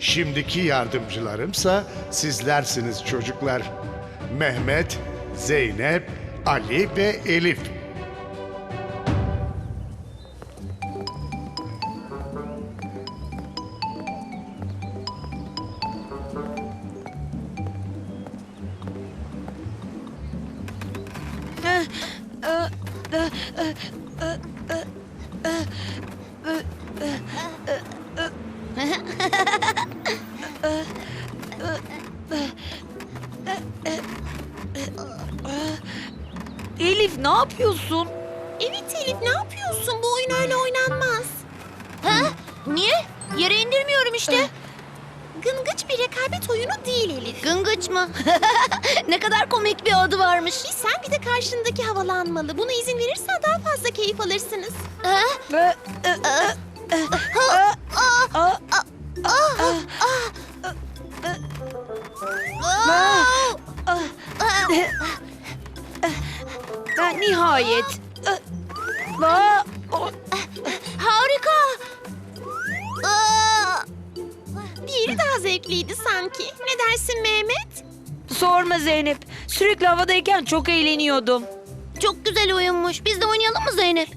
Şimdiki yardımcılarımsa sizlersiniz çocuklar. Mehmet, Zeynep, Ali ve Elif. Ne yapıyorsun? Evet Elif ne yapıyorsun? Bu oyun öyle oynanmaz. Ha? Niye? Yere indirmiyorum işte. Gıngıç bir rekabet oyunu değil Elif. Gıngıç mı? ne kadar komik bir adı varmış. Sen bir de karşındaki havalanmalı. Buna izin verirsen daha fazla keyif alırsınız. Ha? Ee, ha, nihayet. Aa, o- Harika. Aa! Diğeri daha zevkliydi sanki. Ne dersin Mehmet? sorma Zeynep. Sürekli havadayken çok eğleniyordum. Çok güzel oyunmuş. Biz de oynayalım mı Zeynep?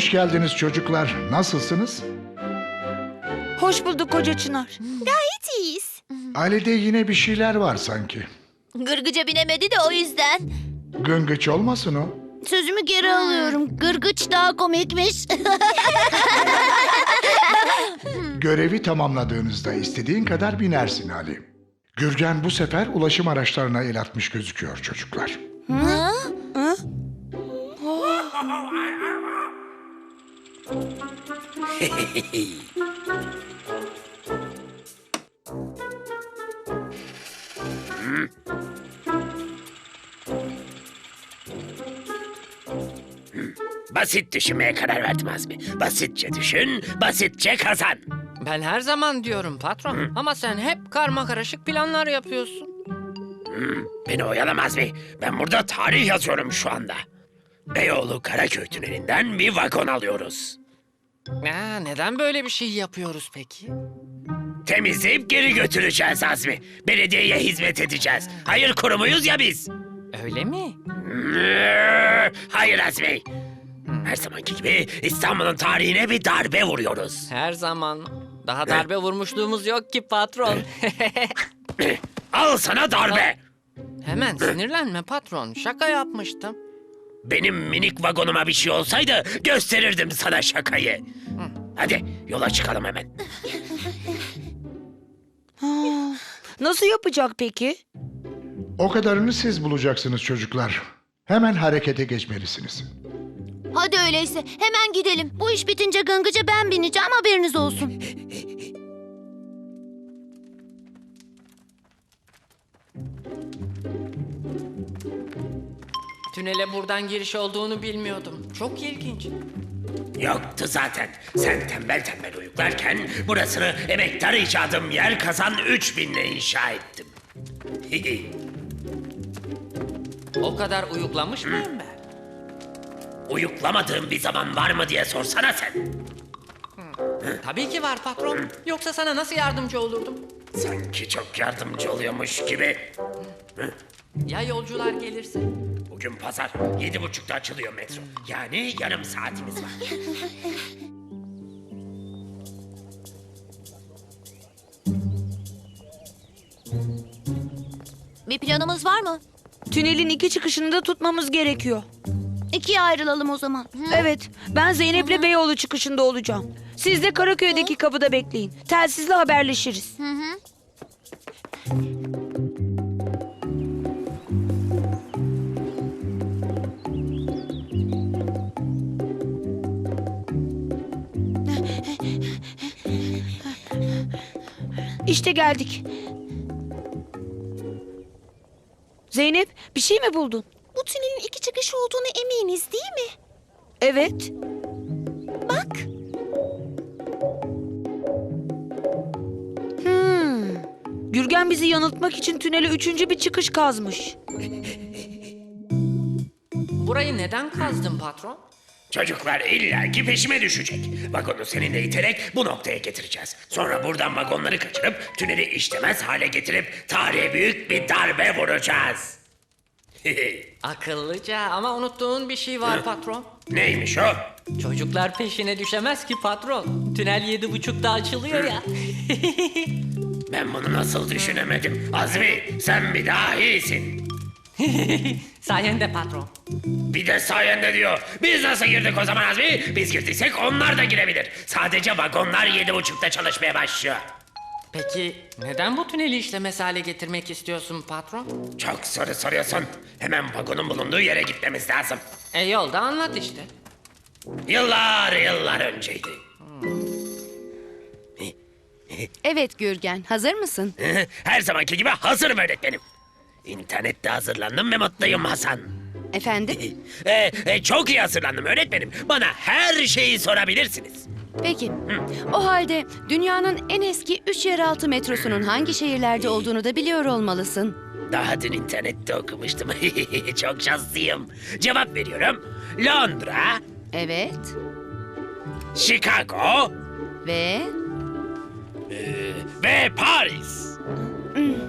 Hoş geldiniz çocuklar. Nasılsınız? Hoş bulduk koca Çınar. Gayet iyiyiz. Ailede yine bir şeyler var sanki. Gırgıca binemedi de o yüzden. Gıngıç olmasın o. Sözümü geri alıyorum. Gırgıç daha komikmiş. Görevi tamamladığınızda istediğin kadar binersin Ali. Gürgen bu sefer ulaşım araçlarına el atmış gözüküyor çocuklar. Ha? Basit düşünmeye karar verdim Azmi. Basitçe düşün, basitçe kazan. Ben her zaman diyorum patron. Ama sen hep karma karışık planlar yapıyorsun. Beni oyalama Azmi. Ben burada tarih yazıyorum şu anda. Beyoğlu Karaköy tünelinden bir vagon alıyoruz. Aa, neden böyle bir şey yapıyoruz peki? Temizleyip geri götüreceğiz Azmi. Belediyeye hizmet edeceğiz. Hayır kurumuyuz ya biz. Öyle mi? Hayır Azmi. Her zamanki gibi İstanbul'un tarihine bir darbe vuruyoruz. Her zaman. Daha darbe vurmuşluğumuz yok ki patron. Al sana darbe. Hemen sinirlenme patron. Şaka yapmıştım. Benim minik vagonuma bir şey olsaydı gösterirdim sana şakayı. Hadi yola çıkalım hemen. Nasıl yapacak peki? O kadarını siz bulacaksınız çocuklar. Hemen harekete geçmelisiniz. Hadi öyleyse hemen gidelim. Bu iş bitince Gıngıca ben bineceğim haberiniz olsun. Tünele buradan giriş olduğunu bilmiyordum. Çok ilginç. Yoktu zaten. Sen tembel tembel uyuklarken burasını emektar icadım yer kazan 3000'le inşa ettim. O kadar uyuklamış mıyım ben? Uyuklamadığım bir zaman var mı diye sorsana sen. Tabii ki var patron. Yoksa sana nasıl yardımcı olurdum? Sanki çok yardımcı oluyormuş gibi. Ya yolcular gelirse? Bugün pazar. Yedi buçukta açılıyor metro. Yani yarım saatimiz var. Bir planımız var mı? Tünelin iki çıkışını da tutmamız gerekiyor. İkiye ayrılalım o zaman. Hı? Evet, ben Zeynep'le Beyoğlu çıkışında olacağım. Siz de Karaköy'deki kapıda bekleyin. Telsizle haberleşiriz. Hı hı. İşte geldik. Zeynep bir şey mi buldun? Bu tünelin iki çıkışı olduğunu eminiz değil mi? Evet. Bak. Hmm. Gürgen bizi yanıltmak için tünele üçüncü bir çıkış kazmış. Burayı neden kazdın patron? Çocuklar illaki peşime düşecek. Vagonu seninle iterek bu noktaya getireceğiz. Sonra buradan vagonları kaçırıp tüneli işlemez hale getirip tarihe büyük bir darbe vuracağız. Akıllıca ama unuttuğun bir şey var patron. Neymiş o? Çocuklar peşine düşemez ki patron. Tünel yedi buçukta açılıyor ya. Ben bunu nasıl düşünemedim? Azmi sen bir dahisin. Sayende patron. Bir de sayende diyor. Biz nasıl girdik o zaman Azmi? Biz girdiysek onlar da girebilir. Sadece vagonlar yedi buçukta çalışmaya başlıyor. Peki neden bu tüneli işlemez hale getirmek istiyorsun patron? Çok soru soruyorsun. Hemen vagonun bulunduğu yere gitmemiz lazım. E yolda anlat işte. Yıllar yıllar önceydi. Evet Gürgen, hazır mısın? Her zamanki gibi hazırım öğretmenim. İnternette hazırlandım ve mutluyum Hasan. Efendim? Ee, e, çok iyi hazırlandım öğretmenim. Bana her şeyi sorabilirsiniz. Peki. O halde dünyanın en eski üç yeraltı metrosunun hangi şehirlerde olduğunu da biliyor olmalısın. Daha dün internette okumuştum. çok şanslıyım. Cevap veriyorum. Londra, Evet. Chicago Ve... ve Paris.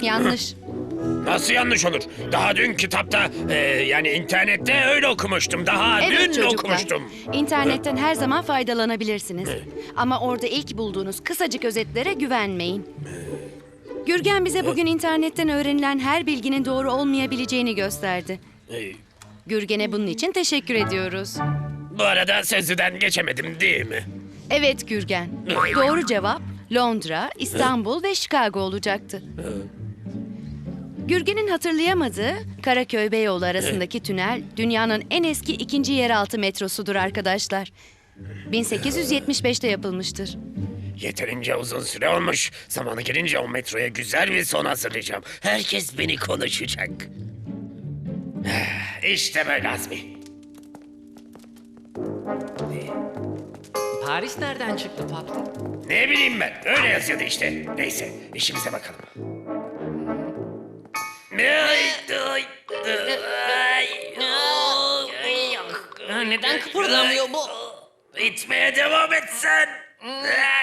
Yanlış. Nasıl yanlış olur? Daha dün kitapta e, yani internette öyle okumuştum. Daha Evet dün çocuklar. okumuştum. İnternetten her zaman faydalanabilirsiniz. Ama orada ilk bulduğunuz kısacık özetlere güvenmeyin. Gürgen bize bugün internetten öğrenilen her bilginin doğru olmayabileceğini gösterdi. Gürgen'e bunun için teşekkür ediyoruz. Bu arada sözlüden geçemedim değil mi? Evet Gürgen. Doğru cevap Londra, İstanbul ve Chicago olacaktı. Gürgen'in hatırlayamadığı Karaköy Beyoğlu arasındaki tünel dünyanın en eski ikinci yeraltı metrosudur arkadaşlar. 1875'te yapılmıştır. Yeterince uzun süre olmuş. Zamanı gelince o metroya güzel bir son hazırlayacağım. Herkes beni konuşacak. İşte böyle Azmi. Paris nereden çıktı patron? Ne bileyim ben. Öyle yazıyordu işte. Neyse işimize bakalım. Neden kıpırdamıyor bu? İtmeye devam etsen. Ay.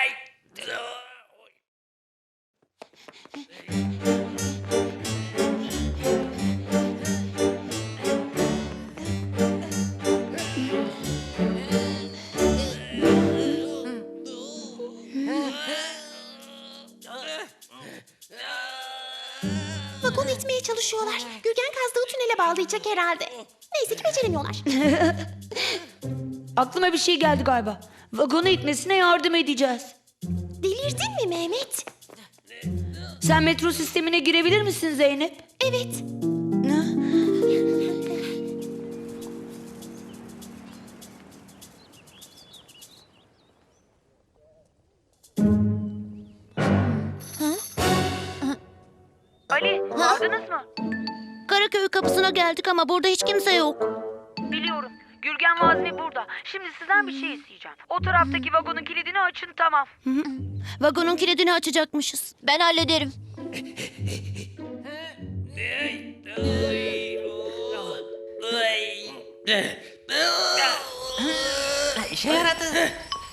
Bağlayacak herhalde. Neyse ki beceremiyorlar. Aklıma bir şey geldi galiba. Vagonu itmesine yardım edeceğiz. Delirdin mi Mehmet? Sen metro sistemine girebilir misin Zeynep? Evet. Kapısına geldik ama burada hiç kimse yok. Biliyorum. Gürgen Vazmi burada. Şimdi sizden bir şey isteyeceğim. O taraftaki vagonun kilidini açın tamam. Vagonun kilidini açacakmışız. Ben hallederim. İşe yaradı.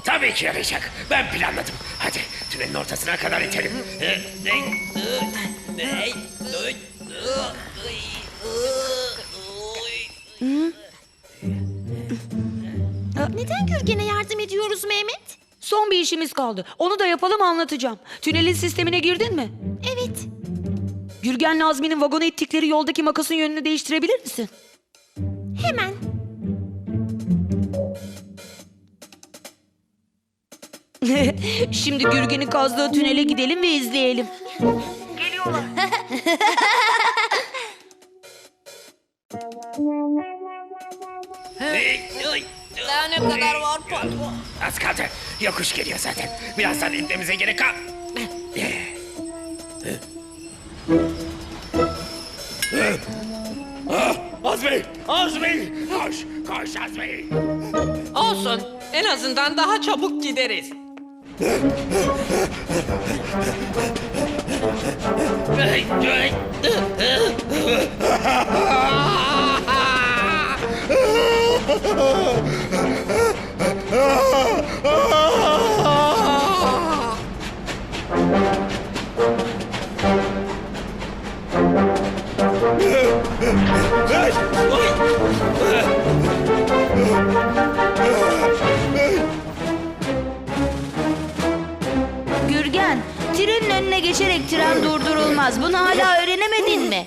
Tabii ki yarayacak. Ben planladım. Hadi tünelin ortasına kadar itelim. Neden Gürgen'e yardım ediyoruz Mehmet? Son bir işimiz kaldı. Onu da yapalım anlatacağım. Tünelin sistemine girdin mi? Evet. Gürgen Nazmi'nin vagonu ittikleri yoldaki makasın yönünü değiştirebilir misin? Hemen. Şimdi Gürgen'in kazdığı tünele gidelim ve izleyelim. Geliyorlar. Daha ne kadar var ee, patron? Az kaldı. Yokuş geliyor zaten. Birazdan inmemize gerek kal. Ee. Ee. Ah, Azmi! Azmi! Koş! Koş Azmi! Olsun. En azından daha çabuk gideriz. durdurulmaz. Bunu hala öğrenemedin mi?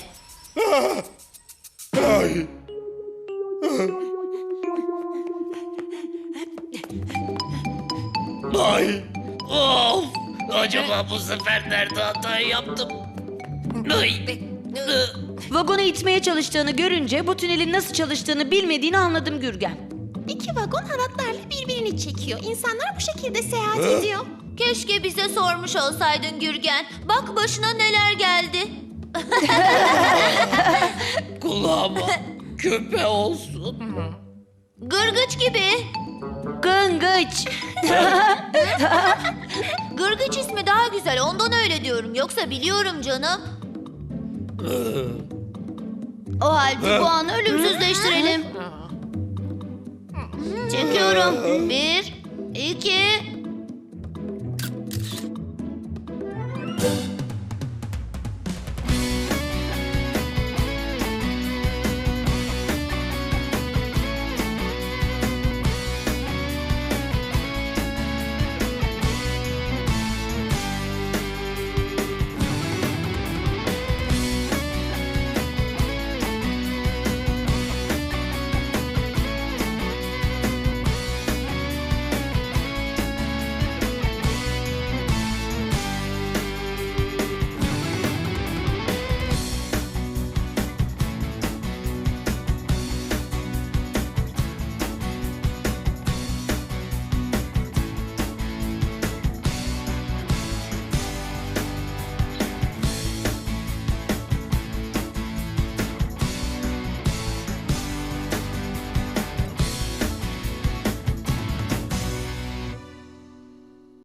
Ay. Of. Acaba bu sefer nerede hata yaptım? Ay. Vagonu itmeye çalıştığını görünce bu tünelin nasıl çalıştığını bilmediğini anladım Gürgen. İki vagon halatlarla birbirini çekiyor. İnsanlar bu şekilde seyahat ediyor. Keşke bize sormuş olsaydın Gürgen. Bak başına neler geldi. Kulağıma küpe olsun. Gırgıç gibi. Gıngıç. Gırgıç ismi daha güzel ondan öyle diyorum. Yoksa biliyorum canım. O halde bu anı ölümsüzleştirelim. Çekiyorum. Bir, iki... thank you.